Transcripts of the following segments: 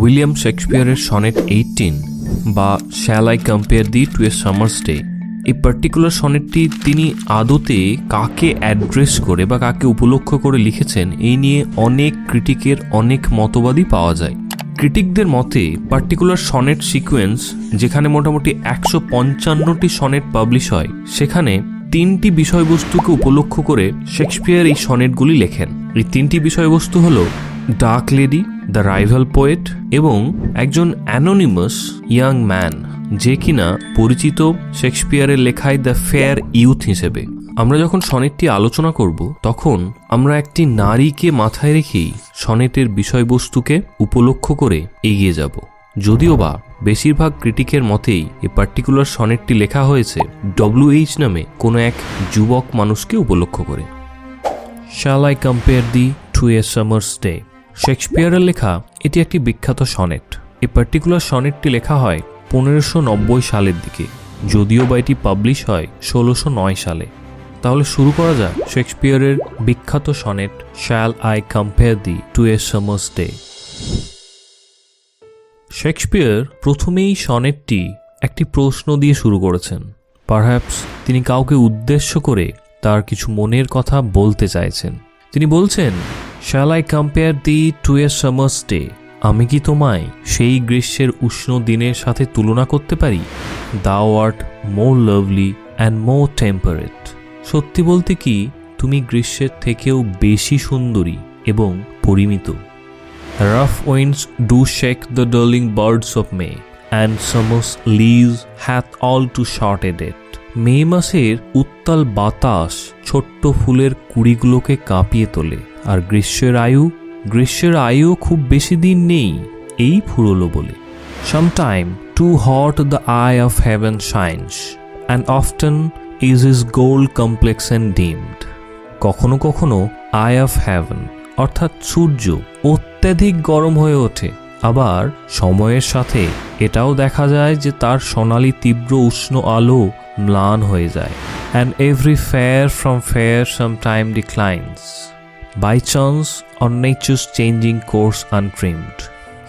William শেক্সপিয়ারের sonnet eighteen বা shall I compare thee to a summer's day. এই particular সনেটটি তিনি আদতে কাকে অ্যাড্রেস করে বা কাকে উপলক্ষ করে লিখেছেন, এই নিয়ে অনেক ক্রিটিকের অনেক মতবাদই পাওয়া যায়। ক্রিটিকদের মতে, পার্টিকুলার সনেট সিকোয়েন্স, যেখানে মোটামুটি একশো পঞ্চান্নটি সনেট পাবলিশ হয়, সেখানে তিনটি বিষয়বস্তুকে উপলক্ষ করে শেক্সপিয়ার এই সনেটগুলি লেখেন। এই তিনটি বিষয়বস্তু হল dark lady the rival poet এবং একজন অ্যানোনিমাস ইয়াং ম্যান, যে কিনা পরিচিত শেক্সপিয়ারের লেখায় দ্য ফেয়ার ইউথ হিসেবে। আমরা যখন সনেটটি আলোচনা করব, তখন আমরা একটি নারীকে মাথায় রেখেই সনেটের বিষয়বস্তুকে উপলক্ষ করে এগিয়ে যাব। যদিও বা বেশিরভাগ ক্রিটিকের মতেই এই পার্টিকুলার সনেটটি লেখা হয়েছে ডব্লিউএইচ নামে কোনো এক যুবক মানুষকে উপলক্ষ করে। Shall I compare thee to a summer's day. শেক্সপিয়ারের লেখা এটি একটি বিখ্যাত সনেট। এই পার্টিকুলার সনেটটি লেখা হয় পনেরোশো নব্বই সালের দিকে, যদিও বা এটি পাবলিশ হয় ষোলোশো নয় সালে। তাহলে শুরু করা যাক শেক্সপিয়ারের বিখ্যাত sonnet shall I compare thee to a summer's day Shakespeare প্রথমেই সনেটটি একটি প্রশ্ন দিয়ে শুরু করেছেন। পারহ্যাপস তিনি কাউকে উদ্দেশ্য করে তার কিছু মনের কথা বলতে চাইছেন। তিনি বলছেন shall I compare thee to a summer's day আমি কি তোমায় সেই গ্রীষ্মের উষ্ণ দিনের সাথে তুলনা করতে পারি? Thou art more lovely and more temperate সত্যি বলতে কি তুমি গ্রীষ্মের থেকেও বেশি সুন্দরী এবং পরিমিত। Winds do shake the darling birds of May, and summer's leaves hath all too short a date. মে মাসের উত্তাল বাতাস ছোট্ট ফুলের কুড়িগুলোকে কাঁপিয়ে তোলে। আর গ্রীষ্মের আয়ু গ্রীষ্মের আয়ু খুব বেশি দিন নেই, এই ফুরলো বলে। Sometime too hot the eye of heaven shines and often is is gold complexion dimmed কখনো কখনো আই অফ হ্যাভেন অর্থাৎ সূর্য, অত্যাধিক গরম হয়ে ওঠে। আবার সময়ের সাথে এটাও দেখা যায় যে তার সোনালি তীব্র উষ্ণ আলো ম্লান হয়ে যায় and every fair from fair sometime declines by chance on nature's changing course untrimmed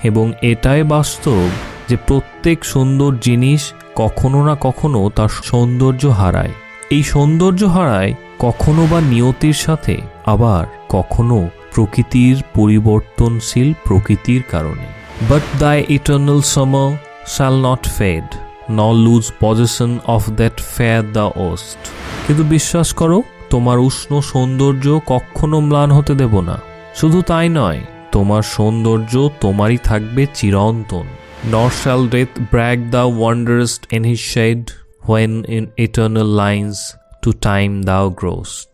এবং এটাই বাস্তব যে প্রত্যেক সুন্দর জিনিস কখনো না কখনো তার সৌন্দর্য হারায়। এই সৌন্দর্য হারায় কখনো বা নিয়তির সাথে, আবার কখনো প্রকৃতির পরিবর্তনশীল প্রকৃতির কারণে। But thy eternal summer shall not fade nor lose possession of that fair thou owest কিন্তু বিশ্বাস করো তোমার উষ্ণ সৌন্দর্য কখনো ম্লান হতে দেব না। শুধু তাই নয়, তোমার সৌন্দর্য তোমারই থাকবে চিরন্তন। Shall death brag thou wanderest in his shade when in eternal lines to time thou growest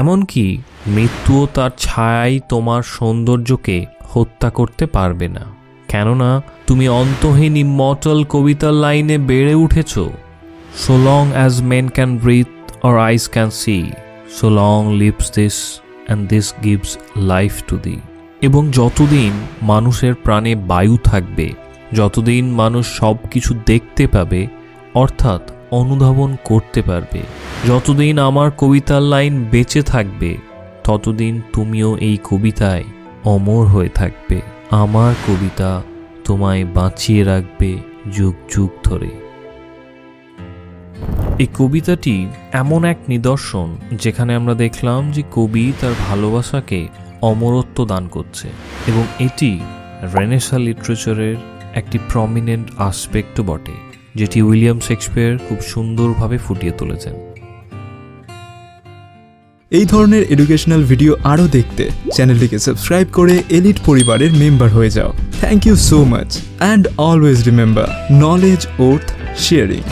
এমনকি মৃত্যুও তার ছায়াই তোমার সৌন্দর্যকে হত্যা করতে পারবে না। কেননা তুমি অন্তহীন ইমর্টাল কবিতার লাইনে বেড়ে উঠেছ। So long as men can breathe or eyes can see so long lives this and this gives life to thee এবং যতদিন মানুষের প্রাণে বায়ু থাকবে, যতদিন মানুষ সব কিছু দেখতে পাবে, অর্থাৎ অনুধাবন করতে পারবে, যতদিন আমার কবিতার লাইন বেঁচে থাকবে, ততদিন তুমিও এই কবিতায় অমর হয়ে থাকবে। আমার কবিতা তোমায় বাঁচিয়ে রাখবে যুগ যুগ ধরে। এই কবিতাটি এমন এক নিদর্শন যেখানে আমরা দেখলাম যে কবি তার ভালোবাসাকে অমরত্ব দান করছে এবং এটি রেনেসা লিটারেচারের একটি প্রমিনেন্ট আসপেক্টও বটে, যেটি উইলিয়াম শেক্সপিয়ার খুব সুন্দরভাবে ফুটিয়ে তুলেছেন। এই ধরনের এডুকেশনাল ভিডিও আরও দেখতে চ্যানেলটিকে সাবস্ক্রাইব করে এলিট পরিবারের মেম্বার হয়ে যাও। Thank you so much and always remember knowledge worth sharing